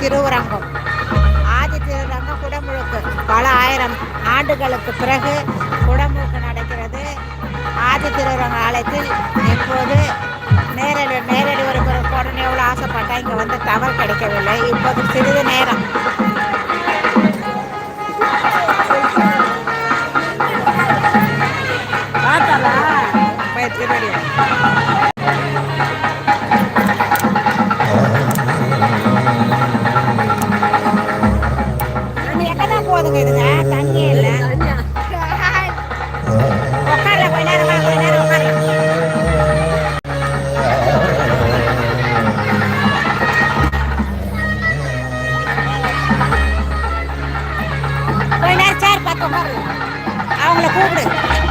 திருவரங்கம். ஆதி திருவரங்கம் குடமுழுக்கு பல ஆயிரம் ஆண்டுகளுக்கு பிறகு குடமுழுக்கு நடக்கிறது. ஆதி திருவரங்க ஆலயத்தில் இப்போது நேரடி நேரடி ஒரு போடணும் எவ்வளோ ஆசைப்பட்டேன் இங்கே வந்து டவர் கிடைக்கவில்லை. இப்போது சிறிது நேரம். பார்த்தலா போய் நேரம் சேர் பார்த்து உட்காரு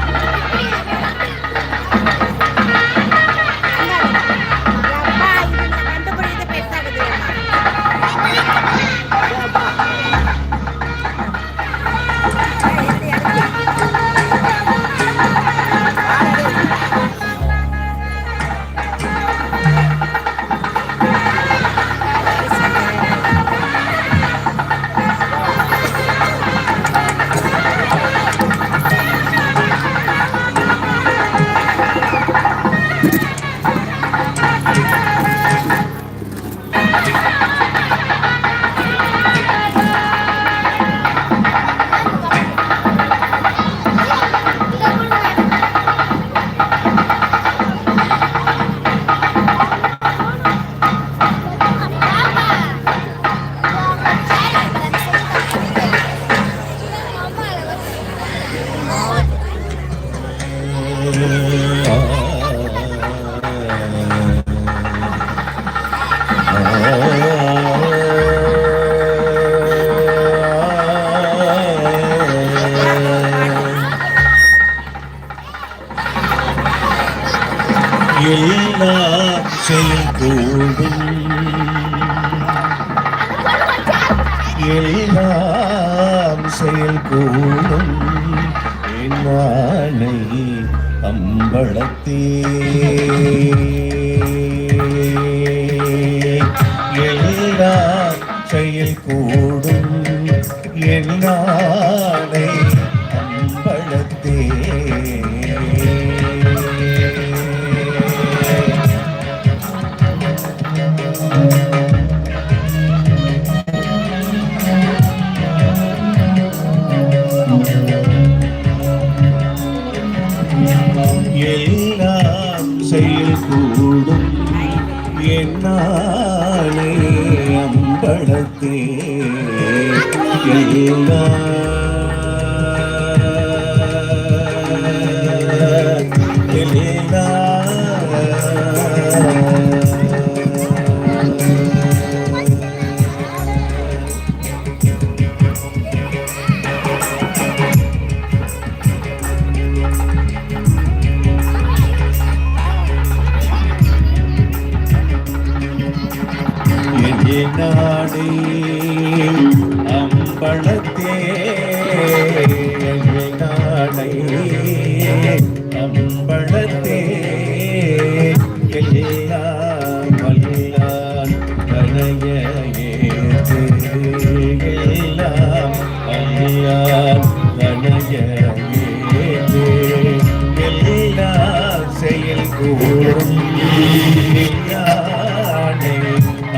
எல்லா செய்கூடும் எல்லாம் செயல்கூடும் என்னானை அம்பளத்தே எல்லாம் செயல்கூடும் என்னானை என்னாலே அம்பலத்தே எல்லாம் நாடே அம்பளத்தே நாடை அம்பளத்தே எல்லாம் வல்லான் கனைய ஏற்று எல்லாம் வல்லான் கனைய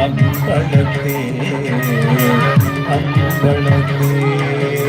അമ്പളത്തേ അമ്പളത്തേ